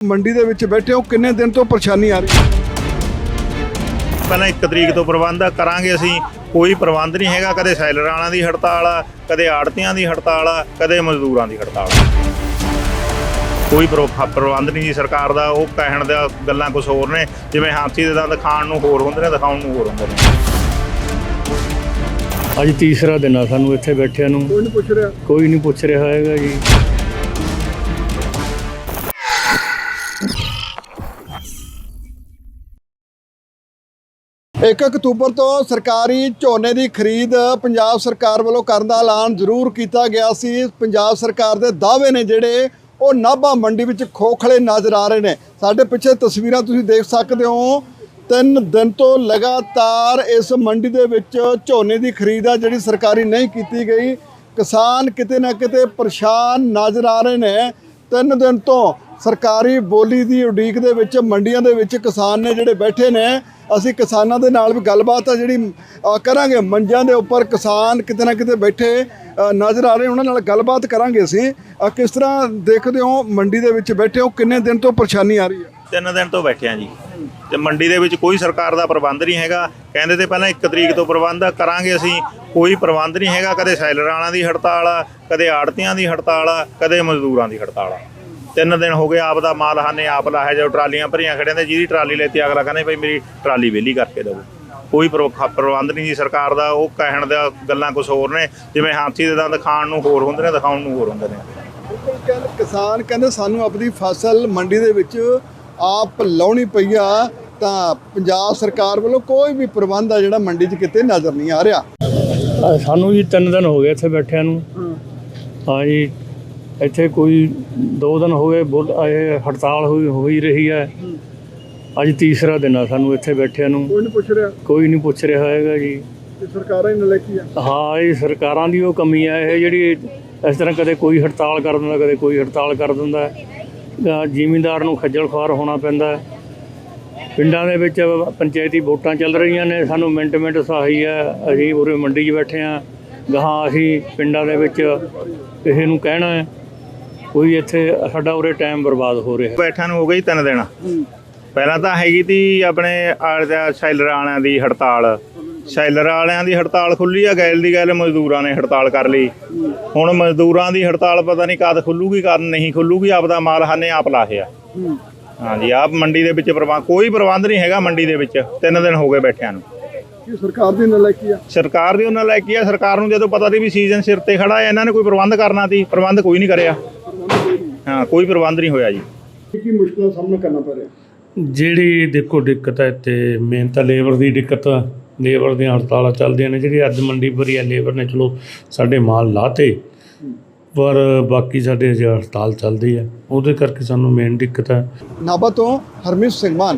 ਮੰਡੀ ਦੇ ਵਿੱਚ ਬੈਠੇ ਹੋ ਕਿੰਨੇ ਦਿਨ ਤੋਂ ਪਰੇਸ਼ਾਨੀ ਆ ਰਹੀ? ਹੈ ਪਹਿਲਾਂ 1 ਤਰੀਕ ਤੋਂ ਪ੍ਰਬੰਧ ਕਰਾਂਗੇ ਅਸੀਂ ਕੋਈ ਪ੍ਰਬੰਧ ਨਹੀਂ ਹੈਗਾ ਕਦੇ ਸੈਲਰਾਂ ਦੀ ਹੜਤਾਲ ਆ ਕਦੇ ਆੜਤੀਆਂ ਦੀ ਹੜਤਾਲ ਆ ਕਦੇ ਮਜ਼ਦੂਰਾਂ ਦੀ ਹੜਤਾਲ ਆ। ਕੋਈ ਪ੍ਰੋ- ਪ੍ਰਬੰਧ ਨਹੀਂ ਜੀ ਸਰਕਾਰ ਦਾ ਉਹ ਕਹਿਣ ਦਾ ਗੱਲਾਂ ਕੁਝ ਹੋਰ ਨੇ ਜਿਵੇਂ ਹਾਥੀ ਦੇ ਦੰਦ ਖਾਣ ਨੂੰ ਹੋਰ ਹੁੰਦੇ ਨੇ ਦਿਖਾਉਣ ਨੂੰ ਹੋਰ ਹੁੰਦੇ ਨੇ। ਅੱਜ ਤੀਸਰਾ ਦਿਨ ਆ ਸਾਨੂੰ ਇੱਥੇ ਬੈਠਿਆਂ ਨੂੰ। ਕੋਈ ਨਹੀਂ ਪੁੱਛ ਰਿਹਾ। ਕੋਈ ਨਹੀਂ ਪੁੱਛ ਰਿਹਾ ਹੈਗਾ ਜੀ। ਇੱਕ ਅਕਤੂਬਰ ਤੋਂ ਸਰਕਾਰੀ ਝੋਨੇ ਦੀ ਖਰੀਦ ਪੰਜਾਬ ਸਰਕਾਰ ਵੱਲੋਂ ਕਰਨ ਦਾ ਐਲਾਨ ਜ਼ਰੂਰ ਕੀਤਾ ਗਿਆ ਸੀ। ਪੰਜਾਬ ਸਰਕਾਰ ਦੇ ਦਾਅਵੇ ਨੇ ਜਿਹੜੇ ਉਹ ਨਾਭਾ ਮੰਡੀ ਵਿੱਚ ਖੋਖਲੇ ਨਜ਼ਰ ਆ ਰਹੇ ਨੇ। ਸਾਡੇ ਪਿੱਛੇ ਤਸਵੀਰਾਂ ਤੁਸੀਂ ਦੇਖ ਸਕਦੇ ਹੋ। ਤਿੰਨ ਦਿਨ ਤੋਂ ਲਗਾਤਾਰ ਇਸ ਮੰਡੀ ਦੇ ਵਿੱਚ ਝੋਨੇ ਦੀ ਖਰੀਦ ਆ ਜਿਹੜੀ ਸਰਕਾਰੀ ਨਹੀਂ ਕੀਤੀ ਗਈ। ਕਿਸਾਨ ਕਿਤੇ ਨਾ ਕਿਤੇ ਪਰੇਸ਼ਾਨ ਨਜ਼ਰ ਆ ਰਹੇ ਨੇ। ਤਿੰਨ ਦਿਨ ਤੋਂ ਸਰਕਾਰੀ ਬੋਲੀ ਦੀ ਉਡੀਕ ਦੇ ਵਿੱਚ ਮੰਡੀਆਂ ਦੇ ਵਿੱਚ ਕਿਸਾਨ ਨੇ ਜਿਹੜੇ ਬੈਠੇ ਨੇ ਅਸੀਂ ਕਿਸਾਨਾਂ ਦੇ ਨਾਲ ਵੀ ਗੱਲਬਾਤ ਆ ਜਿਹੜੀ ਕਰਾਂਗੇ। ਮੰਜਾਂ ਦੇ ਉੱਪਰ ਕਿਸਾਨ ਕਿਤੇ ਨਾ ਕਿਤੇ ਬੈਠੇ ਨਜ਼ਰ ਆ ਰਹੇ ਉਹਨਾਂ ਨਾਲ ਗੱਲਬਾਤ ਕਰਾਂਗੇ ਅਸੀਂ। ਕਿਸ ਤਰ੍ਹਾਂ ਦੇਖਦੇ ਹੋ ਮੰਡੀ ਦੇ ਵਿੱਚ ਬੈਠੇ ਹੋ? ਕਿੰਨੇ ਦਿਨ ਤੋਂ ਪਰੇਸ਼ਾਨੀ ਆ ਰਹੀ ਹੈ? ਤਿੰਨ ਦਿਨ ਤੋਂ ਬੈਠੇ ਆ ਜੀ। ਤੇ ਮੰਡੀ ਦੇ ਵਿੱਚ ਕੋਈ ਸਰਕਾਰ ਦਾ ਪ੍ਰਬੰਧ ਨਹੀਂ ਹੈਗਾ। ਕਹਿੰਦੇ ਤੇ ਪਹਿਲਾਂ 1 ਤਰੀਕ ਤੋਂ ਪ੍ਰਬੰਧ ਕਰਾਂਗੇ ਅਸੀਂ। ਕੋਈ ਪ੍ਰਬੰਧ ਨਹੀਂ ਹੈਗਾ। ਕਦੇ ਸੈਲਰਾਂ ਦੀ ਹੜਤਾਲ ਆ, ਕਦੇ ਆੜਤੀਆਂ ਦੀ ਹੜਤਾਲ ਆ, ਕਦੇ ਮਜ਼ਦੂਰਾਂ ਦੀ ਹੜਤਾਲ ਆ। ਤਿੰਨ ਦਿਨ ਹੋ ਗਏ ਆਪ ਦਾ ਮਾਲ ਹਾਨੇ ਆਪ ਲਾਇਆ ਜੋ ਟਰਾਲੀਆਂ ਭਰੀਆਂ ਖੜਿਆਂ ਤੇ ਜਿਹਦੀ ਟਰਾਲੀ ਲੈਤੀ ਅਗਲਾ ਕਹਿੰਦੇ ਭਈ ਮੇਰੀ ਟਰਾਲੀ ਵਿਹਲੀ ਕਰਕੇ ਦਿਓ ਕੋਈ ਪ੍ਰੋ- ਪ੍ਰਬੰਧ ਨਹੀਂ ਜੀ ਸਰਕਾਰ ਦਾ ਉਹ ਕਹਿਣ ਦਾ ਗੱਲਾਂ ਕੁਝ ਹੋਰ ਨੇ ਜਿਵੇਂ ਹਾਥੀ ਦੇ ਦੰਦ ਖਾਣ ਨੂੰ ਹੋਰ ਹੁੰਦੇ ਨੇ ਦਿਖਾਉਣ ਨੂੰ ਹੋਰ ਹੁੰਦੇ ਨੇ। ਕਿਸਾਨ ਕਹਿੰਦੇ ਸਾਨੂੰ ਆਪਣੀ ਫਸਲ ਮੰਡੀ ਦੇ ਵਿੱਚ ਆਪ ਲਾਉਣੀ ਪਈ ਆ ਤਾਂ ਪੰਜਾਬ ਸਰਕਾਰ ਵੱਲੋਂ ਕੋਈ ਵੀ ਪ੍ਰਬੰਧ ਆ ਜਿਹੜਾ ਮੰਡੀ 'ਚ ਕਿਤੇ ਨਜ਼ਰ ਨਹੀਂ ਆ ਰਿਹਾ। ਸਾਨੂੰ ਜੀ ਤਿੰਨ ਦਿਨ ਹੋ ਗਏ ਇੱਥੇ ਬੈਠਿਆਂ ਨੂੰ। ਹਾਂ ਜੀ ਇੱਥੇ ਕੋਈ ਦੋ ਦਿਨ ਹੋ ਗਏ ਬੋਲ- ਇਹ ਹੜਤਾਲ ਹੋਈ ਹੋਈ ਰਹੀ ਹੈ। ਅੱਜ ਤੀਸਰਾ ਦਿਨ ਆ ਸਾਨੂੰ ਇੱਥੇ ਬੈਠਿਆਂ ਨੂੰ। ਕੋਈ ਨਹੀਂ ਪੁੱਛ ਰਿਹਾ? ਕੋਈ ਨਹੀਂ ਪੁੱਛ ਰਿਹਾ ਹੈਗਾ ਜੀ। ਕਿ ਸਰਕਾਰਾਂ ਹੀ ਨਲਾਇਕੀ ਆ? ਹਾਂ ਇਹ ਸਰਕਾਰਾਂ ਦੀ ਉਹ ਕਮੀ ਹੈ ਇਹ ਜਿਹੜੀ ਇਸ ਤਰ੍ਹਾਂ ਕਦੇ ਕੋਈ ਹੜਤਾਲ ਕਰ ਦਿੰਦਾ ਕਦੇ ਕੋਈ ਹੜਤਾਲ ਕਰ ਦਿੰਦਾ। ਅਹ ਜ਼ਿਮੀਂਦਾਰ ਨੂੰ ਖੱਜਲ ਖੁਆਰ ਹੋਣਾ ਪੈਂਦਾ। ਹੈ। ਪਿੰਡਾਂ ਦੇ ਵਿੱਚ ਪੰਚਾਇਤੀ ਵੋਟਾਂ ਚੱਲ ਰਹੀਆਂ ਨੇ। ਸਾਨੂੰ ਮਿੰਟ ਮਿੰਟ ਸਹਾਈ ਹੈ ਅਸੀਂ ਉਰੇ ਮੰਡੀ 'ਚ ਬੈਠੇ ਹਾਂ ਗਾਹਾਂ ਅਸੀਂ ਪਿੰਡਾਂ ਦੇ ਵਿੱਚ ਕਿਸੇ ਨੂੰ ਕਹਿਣਾ ਹੈ। ਕੋਈ ਇੱਥੇ ਸਾਡਾ ਉਰੇ ਟਾਈਮ ਬਰਬਾਦ ਹੋ ਰਿਹਾ। ਹੈ ਬੈਠਿਆਂ ਨੂੰ ਹੋ ਗਈ ਤਿੰਨ ਦਿਨ। ਪਹਿਲਾਂ ਤਾਂ ਹੈਗੀ ਤੀ ਆਪਣੇ ਦਾ ਸ਼ੈਲਰ ਵਾਲਿਆਂ ਦੀ ਹੜਤਾਲ। ਸ਼ੈਲਰ ਵਾਲਿਆਂ ਦੀ ਹੜਤਾਲ ਖੁੱਲੀ ਆ ਗੈਲ ਦੀ ਗੱਲ ਮਜ਼ਦੂਰਾਂ ਨੇ ਹੜਤਾਲ ਕਰ ਲਈ। ਹੁਣ ਮਜ਼ਦੂਰਾਂ ਦੀ ਹੜਤਾਲ ਪਤਾ ਨਹੀਂ ਕਦ ਖੁੱਲੂਗੀ ਕਦ ਨਹੀਂ ਖੁੱਲੂਗੀ ਆਪਦਾ ਮਾਲ ਹਾਨੇ ਆਪ ਲਾਹਿਆ ਹਾਂਜੀ ਆਪ ਮੰਡੀ ਦੇ ਵਿੱਚ ਪ੍ਰਬੰਧ ਕੋਈ ਪ੍ਰਬੰਧ ਨਹੀਂ ਹੈਗਾ ਮੰਡੀ ਦੇ ਵਿੱਚ ਤਿੰਨ ਦਿਨ ਹੋ ਗਏ ਬੈਠਿਆਂ ਨੂੰ। ਸਰਕਾਰ ਦੀ ਨਲਾਇਕੀ ਆ? ਸਰਕਾਰ ਦੀ ਉਹਨਾਂ ਲੈ ਕੇ ਆ ਸਰਕਾਰ ਨੂੰ ਜਦੋਂ ਪਤਾ ਸੀ ਵੀ ਸੀਜ਼ਨ ਸਿਰ ਤੇ ਖੜਾ ਹੈ ਇਹਨਾਂ ਨੇ ਕੋਈ ਪ੍ਰਬੰਧ ਕਰਨਾ ਸੀ ਪ੍ਰਬੰਧ ਕੋਈ ਨਹੀਂ ਕਰਿਆ। ਹਾਂ ਕੋਈ ਪ੍ਰਬੰਧ ਨਹੀਂ ਹੋਇਆ ਜੀ। ਕੀ ਮੁਸ਼ਕਲਾਂ ਦਾ ਸਾਹਮਣਾ ਕਰਨਾ ਪੈ ਰਿਹਾ? ਜਿਹੜੀ ਦੇਖੋ ਦਿੱਕਤ ਹੈ ਤੇ ਮੇਨ ਤਾਂ ਲੇਬਰ ਦੀ ਦਿੱਕਤ ਲੇਬਰ ਦੀਆਂ ਹੜਤਾਲਾਂ ਚੱਲਦੀਆਂ ਨੇ ਜਿਹੜੀ ਅੱਜ ਮੰਡੀ ਭਰੀ ਹੈ ਲੇਬਰ ਨੇ ਚਲੋ ਸਾਡੇ ਮਾਲ ਲਾਤੇ। ਪਰ ਬਾਕੀ ਸਾਡੇ ਹੜਤਾਲ ਚੱਲਦੀ ਹੈ ਉਹਦੇ ਕਰਕੇ ਸਾਨੂੰ ਮੇਨ ਦਿੱਕਤ ਹੈ ਨਾਭਾ ਤੋਂ ਹਰਮੀਤ ਸਿੰਘ ਮਾਨ